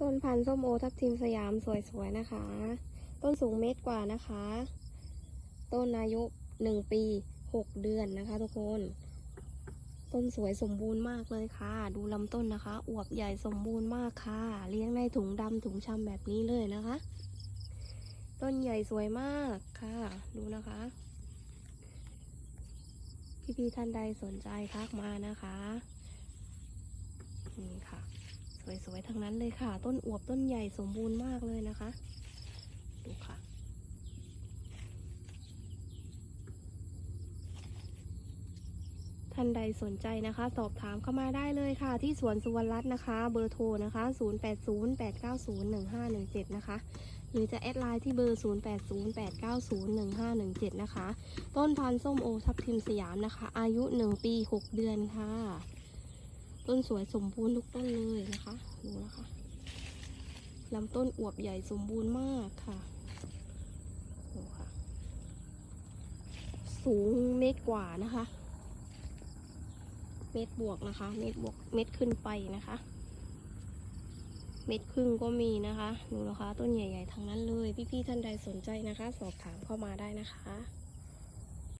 ต้นพันธุ์ส้มโอทับทิมสยามสวยๆนะคะ ต้นสูงเมตรกว่านะคะ ต้นอายุหนึ่งปีหกเดือนนะคะ ทุกคน ต้นสวยสมบูรณ์มากเลยค่ะ ดูลำต้นนะคะ อวบใหญ่สมบูรณ์มากค่ะ เลี้ยงในถุงดำถุงชำแบบนี้เลยนะคะ ต้นใหญ่สวยมากค่ะ ดูนะคะ พี่ๆท่านใดสนใจทักมานะคะ นี่ค่ะ สวยๆทั้งนั้นเลยค่ะ ต้นอวบต้นใหญ่สมบูรณ์มากเลยนะคะ ดูค่ะ ท่านใดสนใจนะคะ สอบถามเข้ามาได้เลยค่ะ ที่สวนสุวรรณรัตน์นะคะ เบอร์โทรนะคะ 0808901517 นะคะหรือจะแอดไลน์ที่เบอร์ 0808901517 นะคะ ต้นพันธุ์ส้มโอทับทิมสยามนะคะ อายุ 1 ปี 6 เดือนค่ะ ต้นสวยสมบูรณ์ทุกต้นเลยนะคะ ลำต้นอวบใหญ่สมบูรณ์มากค่ะดูค่ะ สูงเมตรกว่านะคะ เมตรบวกนะคะ เมตรบวกเมตรขึ้นไปนะคะ เม็ดครึ่งก็มีนะคะดูนะคะ ต้นใหญ่ๆทั้งนั้นเลย พี่ๆท่านใดสนใจนะคะ สอบถามเข้ามาได้นะคะ